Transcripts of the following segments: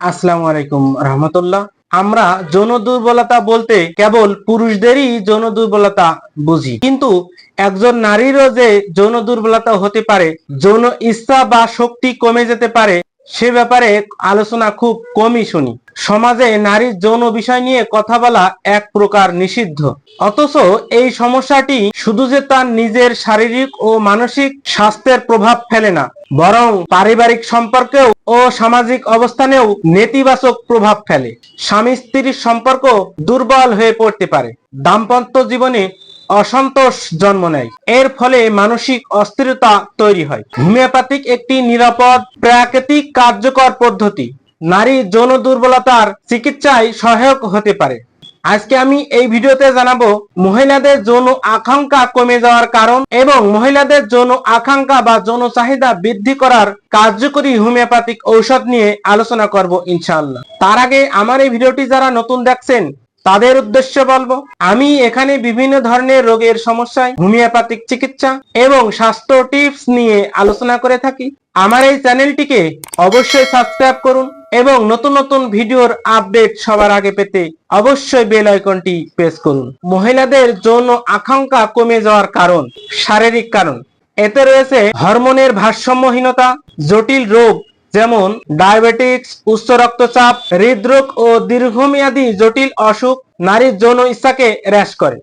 আসসালামু আলাইকুম রহমতুল্লাহ। আমরা যৌন দুর্বলতা বলতে কেবল পুরুষদেরই যৌন দুর্বলতা বুঝি। কিন্তু একজন নারীরও যে যৌন দুর্বলতা হতে পারে, যৌন ইচ্ছা বা শক্তি কমে যেতে পারে, সে ব্যাপারে আলোচনা খুব কমই শুনি। সমাজে নারীর যৌন বিষয় নিয়ে কথা বলা এক প্রকার নিষিদ্ধ। অথচ এই সমস্যাটি শুধু যে তার নিজের শারীরিক ও মানসিক স্বাস্থ্যের প্রভাব ফেলে না, বরং পারিবারিক সম্পর্কেও ও সামাজিক অবস্থানেও নেতিবাচক প্রভাব ফেলে। স্বামী স্ত্রীর সম্পর্ক দুর্বল হয়ে পড়তে পারে। দাম্পত্য জীবনে অসন্তোষ জন্ম নেয়। এর ফলে মানসিক অস্থিরতা তৈরি হয়। হোমিওপ্যাথিক একটি নিরাপদ, প্রাকৃতিক, কার্যকর পদ্ধতি। নারী যৌন দুর্বলতার চিকিৎসায় সহায়ক হতে পারে। আজকে আমি এই ভিডিওতে জানাব মহিলাদের যৌন আকাঙ্ক্ষা কমে যাওয়ার কারণ এবং মহিলাদের যৌন আকাঙ্ক্ষা বা যৌন চাহিদা বৃদ্ধি করার কার্যকরী হোমিওপ্যাথিক ঔষধ নিয়ে আলোচনা করব ইনশাআল্লাহ। তার আগে আমার এই ভিডিওটি যারা নতুন দেখছেন, তাদের উদ্দেশ্য বলব, আমি এখানে বিভিন্ন ধরনের রোগের সমস্যায় হোমিওপ্যাথিক চিকিৎসা এবং স্বাস্থ্য টিপস নিয়ে আলোচনা করে থাকি। আমার এই চ্যানেলটিকে অবশ্যই সাবস্ক্রাইব করুন এবং নতুন নতুন ভিডিওর আপডেট সবার আগে পেতে অবশ্যই বেল আইকনটি প্রেস করুন। মহিলাদের যৌন আকাঙ্ক্ষা কমে যাওয়ার কারণ, শারীরিক কারণ। এতে রয়েছে হরমোনের ভারসাম্যহীনতা, জটিল রোগ, যেমন ডায়াবেটিক্স উচ্চ রক্তচাপ, হৃদরোগ ও দীর্ঘমেয়াদী জটিল অসুখ নারীর যৌন ইচ্ছাকে হ্রাস করে।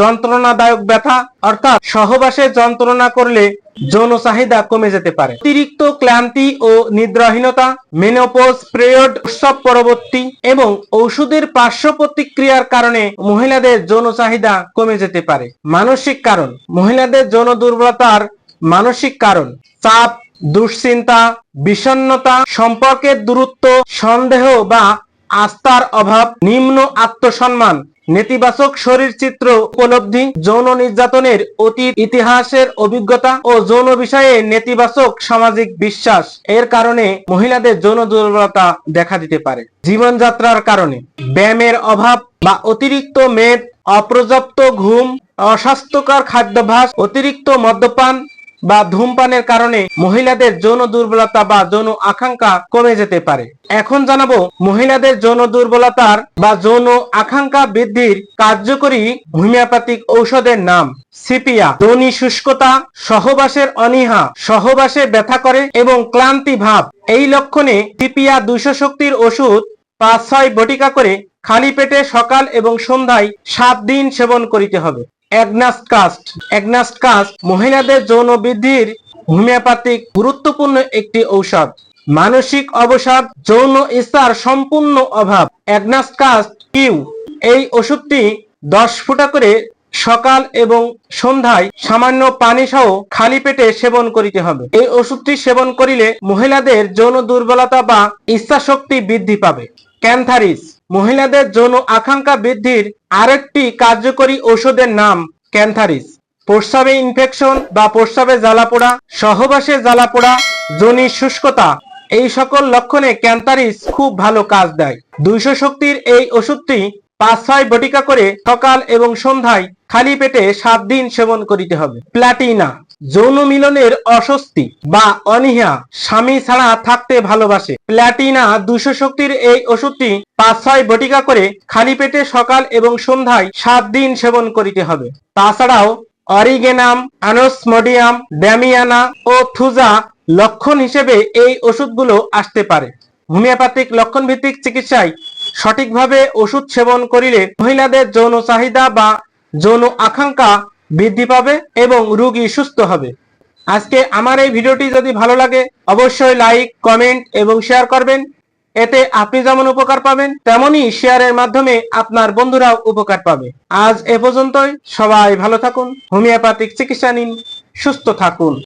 যন্ত্রণাদায়ক ব্যথা, অর্থাৎ সহবাসে যন্ত্রণা করলে যৌন চাহিদা কমে যেতে পারে। অতিরিক্ত ক্লান্তি ও নিদ্রাহীনতা মেনোপোজ পিরিয়ড উৎসব পরবর্তী এবং ওষুধের পার্শ্ব প্রতিক্রিয়ার কারণে মহিলাদের যৌন চাহিদা কমে যেতে পারে। মানসিক কারণ, মহিলাদের যৌন দুর্বলতার মানসিক কারণ, চাপ, দুশ্চিন্তা, বিষণ্ণতা, সম্পর্কের দূরত্ব, সন্দেহ বা আস্থার অভাব, নিম্ন আত্মসম্মান, নেতিবাচক শরীর চিত্র উপলব্ধি, যৌন নির্যাতনের অতীত ইতিহাসের অভিজ্ঞতা ও যৌন বিষয়ে নেতিবাচক সামাজিক বিশ্বাস। এর কারণে মহিলাদের যৌন দুর্বলতা দেখা দিতে পারে। জীবনযাত্রার কারণে। ব্যায়ামের অভাব বা অতিরিক্ত মেদ, অপর্যাপ্ত ঘুম, অস্বাস্থ্যকর খাদ্যাভ্যাস, অতিরিক্ত মদ্যপান বা ধূমপানের কারণে মহিলাদের যৌন দুর্বলতা বা যৌন আকাঙ্ক্ষা কমে যেতে পারে। এখন জানাব, মহিলাদের যৌন দুর্বলতার বা যৌন আকাঙ্ক্ষা বৃদ্ধির কার্যকরী হোমিওপ্যাথিক ঔষধের নাম সিপিয়া। যৌনি শুষ্কতা, সহবাসের অনীহা, সহবাসে ব্যথা করে এবং ক্লান্তি ভাব। এই লক্ষণে সিপিয়া দুশো শক্তির ওষুধ পাঁচ ছয় বটিকা করে খালি পেটে সকাল এবং সন্ধ্যায় সাত দিন সেবন করিতে হবে। মহিলাদের যৌন বৃদ্ধির হোমিওপ্যাথিক গুরুত্বপূর্ণ একটি ঔষধ। মানসিক অবসাদ, যৌন ইচ্ছার সম্পূর্ণ অভাব। কিউ। এই ওষুধটি দশ ফুটা করে সকাল এবং সন্ধ্যায় সামান্য পানি সহ খালি পেটে সেবন করিতে হবে। এই ওষুধটি সেবন করিলে মহিলাদের যৌন দুর্বলতা বা ইচ্ছা শক্তি বৃদ্ধি পাবে। ক্যান্থারিস মহিলাদের যৌন আকাঙ্ক্ষা বৃদ্ধির আরেকটি কার্যকরী ওষুধের নাম ক্যান্থারিস। প্রস্রাবে ইনফেকশন বা প্রস্রাবে জ্বালাপোড়া, সহবাসে জ্বালাপোড়া, জনি শুষ্কতা, এই সকল লক্ষণে ক্যান্থারিস খুব ভালো কাজ দেয়। দুইশো শক্তির এই ওষুধটি পাঁচ ছয় বটিকা করে সকাল এবং সন্ধ্যায় খালি পেটে সাত দিন সেবন করিতে হবে। প্লাটিনা। যৌন মিলনের অস্বস্তি বা অনীহা স্বামী ছাড়া থাকতে ভালোবাসে। প্লাটিনা দুশো শক্তির এই ওষুধটি পাঁচ ছয় বটিকা করে খালি পেটে সকাল এবং সন্ধ্যায় সাত দিন সেবন করিতে হবে। তাছাড়াও অরিগেনাম আনোসমোডিয়াম ড্যামিয়ানা ও থুজা লক্ষণ হিসেবে এই ওষুধগুলো আসতে পারে। হোমিওপ্যাথিক লক্ষণ ভিত্তিক চিকিৎসায় সঠিকভাবে ওষুধ সেবন করিলে মহিলাদের যৌন চাহিদা বা যৌন আকাঙ্ক্ষা বৃদ্ধি পাবে এবং রুগী সুস্থ হবে। আজকে আমার এই ভিডিওটি যদি ভালো লাগে, অবশ্যই লাইক, কমেন্ট এবং শেয়ার করবেন। এতে আপনি যেমন উপকার পাবেন, তেমনই শেয়ারের মাধ্যমে আপনার বন্ধুরাও উপকার পাবে। আজ এ পর্যন্তই। সবাই ভালো থাকুন, হোমিওপ্যাথিক চিকিৎসা নিন, সুস্থ থাকুন।